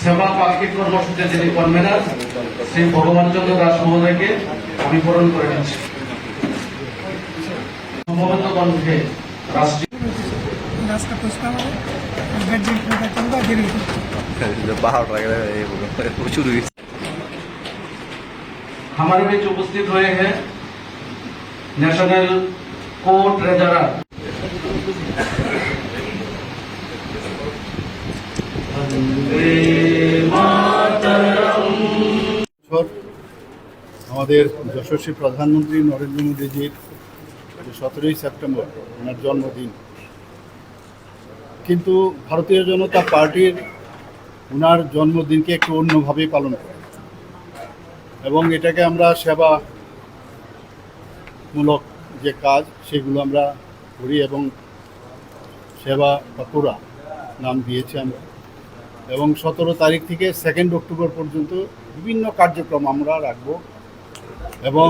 সেবা পার্কের কর্মসূচিতে যিনি কনভেনার শ্রী ভগবান চন্দ্র দাস মহোদয়কে আমি বরণ করে নিচ্ছি। সমবেত কণ্ঠে রাষ্ট্রীয় रास्ता पुष्पा गज्जे का चंदा गिरी जो पहाड़ लग रहा है ये वो शुरू हुई हमारे बीच उपस्थित हुए हैं नेशनल को ट्रेजरर বছর আমাদের যশস্বী প্রধানমন্ত্রী নরেন্দ্র মোদীজির যে সতেরোই সেপ্টেম্বর, ওনার জন্মদিন। কিন্তু ভারতীয় জনতা পার্টির ওনার জন্মদিনকে একটু অন্যভাবে পালন করে। এবং এটাকে আমরা সেবামূলক যে কাজ, সেগুলো আমরা করি এবং সেবা পাকুড়া নাম দিয়েছি আমরা। এবং সতেরো তারিখ থেকে সেকেন্ড অক্টোবর পর্যন্ত বিভিন্ন কার্যক্রম আমরা রাখব। এবং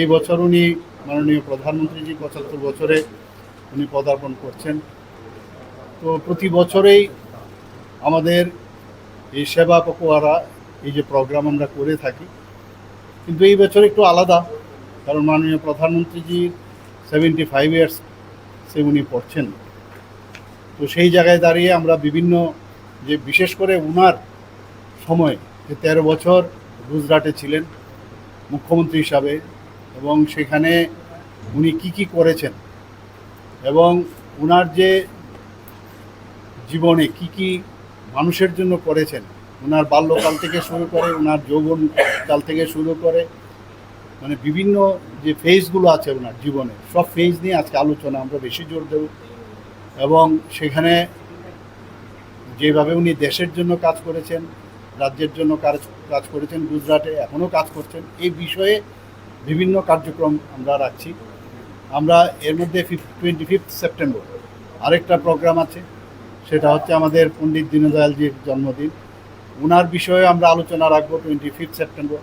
এই বছর উনি মাননীয় প্রধানমন্ত্রীজি, পঁচাত্তর বছরে উনি পদার্পণ করছেন। তো প্রতি বছরেই আমাদের এই সেবা পকোয়ারা, এই যে প্রোগ্রাম আমরা করে থাকি, কিন্তু এই বছর একটু আলাদা, কারণ মাননীয় প্রধানমন্ত্রীজির সেভেন্টি ফাইভ ইয়ার্স সে উনি পড়ছেন। তো সেই জায়গায় দাঁড়িয়ে আমরা বিভিন্ন যে বিশেষ করে উনার সময়, যে তেরো বছর গুজরাটে ছিলেন, মুখ্যমন্ত্রী হিসাবে এবং সেখানে উনি কি কি করেছেন এবং ওনার যে জীবনে কি কি মানুষের জন্য করেছেন ওনার বাল্যকাল থেকে শুরু করে ওনার যৌবন কাল থেকে শুরু করে মানে বিভিন্ন যে ফেজগুলো আছে ওনার জীবনে, সব ফেজ নিয়ে আজকে আলোচনা, আমরা বেশি জোর দেব। এবং সেখানে যেভাবে উনি দেশের জন্য কাজ করেছেন, রাজ্যের জন্য কাজ কাজ করেছেন, গুজরাটে এখনও কাজ করছেন, এই বিষয়ে বিভিন্ন কার্যক্রম আমরা রাখছি। আমরা এর মধ্যে টোয়েন্টি ফিফথ সেপ্টেম্বর আরেকটা প্রোগ্রাম আছে, সেটা হচ্ছে আমাদের পণ্ডিত দীনদয়ালজির জন্মদিন। ওনার বিষয়ে আমরা আলোচনা রাখব টোয়েন্টি ফিফথ সেপ্টেম্বর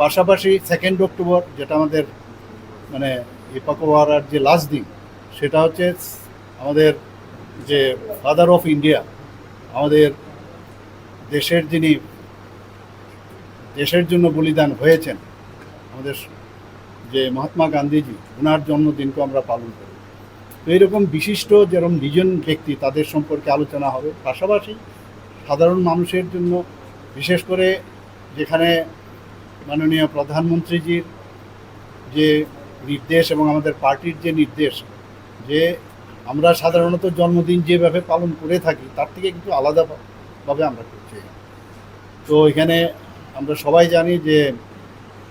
পাশাপাশি সেকেন্ড অক্টোবর যেটা আমাদের মানে এই পাকোয়ারার যে লাস্ট দিন, সেটা হচ্ছে আমাদের যে ফাদার অফ ইন্ডিয়া আমাদের দেশের যিনি, দেশের জন্য বলিদান হয়েছেন আমাদের যে মহাত্মা গান্ধীজি ওনার জন্মদিনকে আমরা পালন করি। তো এরকম বিশিষ্ট যেরকম দুজন ব্যক্তি তাদের সম্পর্কে আলোচনা হবে। পাশাপাশি সাধারণ মানুষের জন্য বিশেষ করে যেখানে মাননীয় প্রধানমন্ত্রীজির যে নির্দেশ এবং আমাদের পার্টির যে নির্দেশ, যে আমরা সাধারণত জন্মদিন যেভাবে পালন করে থাকি, তার থেকে কিন্তু আলাদাভাবে আমরা করছি। তো এখানে আমরা সবাই জানি যে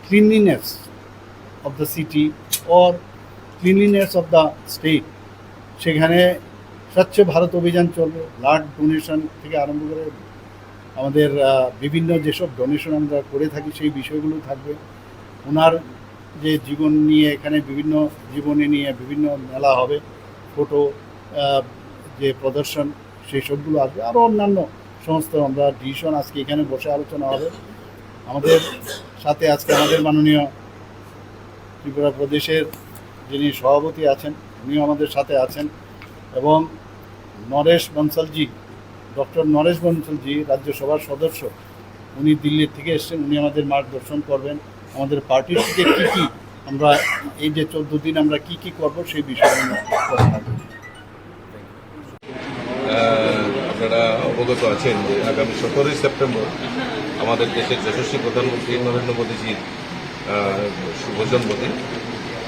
cleanliness of the city or cleanliness of the state সেখানে স্বচ্ছ ভারত অভিযান চলবে ব্লাড ডোনেশন থেকে আরম্ভ করে আমাদের বিভিন্ন যেসব ডোনেশন আমরা করে থাকি সেই বিষয়গুলো থাকবে। ওনার যে জীবন নিয়ে এখানে বিভিন্ন জীবনী নিয়ে বিভিন্ন মেলা হবে ফটো যে প্রদর্শন, সেই সবগুলো আসবে। আরও অন্যান্য সমস্ত আমরা ডিসিশন আজকে এখানে বসে আলোচনা হবে। আমাদের সাথে আজকে আমাদের মাননীয় ত্রিপুরা প্রদেশের যিনি সভাপতি আছেন, উনিও আমাদের সাথে আছেন এবং নরেশ বনসলজি, ডক্টর নরেশ বনসলজি, রাজ্যসভার সদস্য, উনি দিল্লির থেকে এসেছেন, উনি আমাদের মার্গদর্শন করবেন। আমাদের পার্টির থেকে কী কী আমরা এই যে চোদ্দ দিন আমরা কি কি করব সেই বিষয়ে কথা হবে। আহ, আপনারা অবগত আছেন যে আগামী সতেরোই সেপ্টেম্বর আমাদের দেশের যশস্বী প্রধানমন্ত্রী নরেন্দ্র মোদীজির শুভ জন্মদিন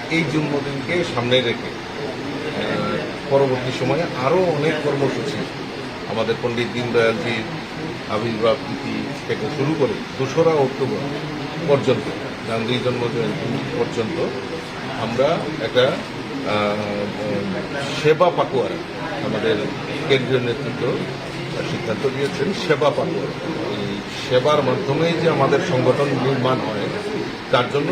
এই জন্মদিনকে সামনে রেখে পরবর্তী সময়ে আরও অনেক কর্মসূচি আমাদের পণ্ডিত দীনদয়ালজির আবির্ভাব তিথি থেকে শুরু করে দোসরা অক্টোবর পর্যন্ত, গান্ধী জন্মজয়ন্তী পর্যন্ত আমরা একটা সেবা পাকুয়ারা আমাদের কেন্দ্রীয় নেতৃত্ব সিদ্ধান্ত নিয়েছেন, সেবা পাকুয়ারা এই সেবার মাধ্যমেই যে আমাদের সংগঠন নির্মাণ হয়, তার জন্য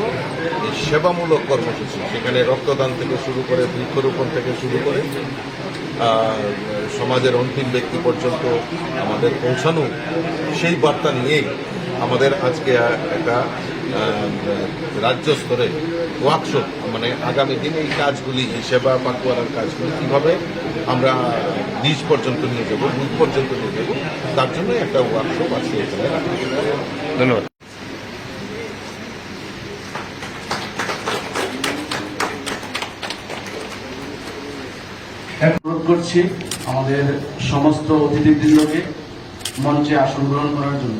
এই সেবামূলক কর্মসূচি, সেখানে রক্তদান থেকে শুরু করে, বৃক্ষরোপণ থেকে শুরু করে সমাজের অন্তিম ব্যক্তি পর্যন্ত আমাদের পৌঁছানো, সেই বার্তা নিয়েই আমাদের আজকে একটা রাজ্য স্তরে ওয়ার্কশপ মানে আগামী দিনে এই কাজগুলি এই সেবা পাকুয়ারার কাজগুলি কীভাবে আমরা নিজ পর্যন্ত নিয়ে যাব বুথ পর্যন্ত নিয়ে যাব তার জন্য একটা ওয়ার্কশপ আজকে এখানে ধন্যবাদ। অনুরোধ করছি আমাদের সমস্ত অতিথিবৃন্দকে মঞ্চে আসন গ্রহণ করার জন্য।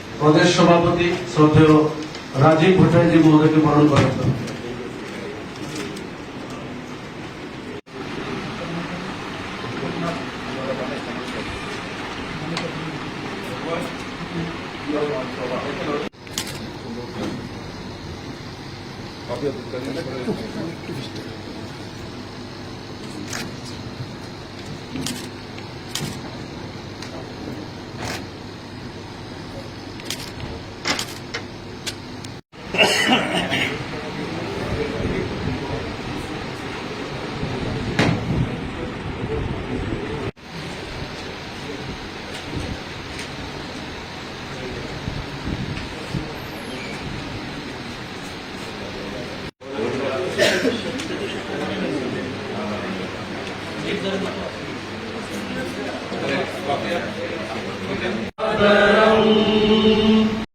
প্রদেশ সভাপতি শ্রদ্ধেয় রাজীব ভট্টাচার্য মহোদয়কে বরণ করা Thank.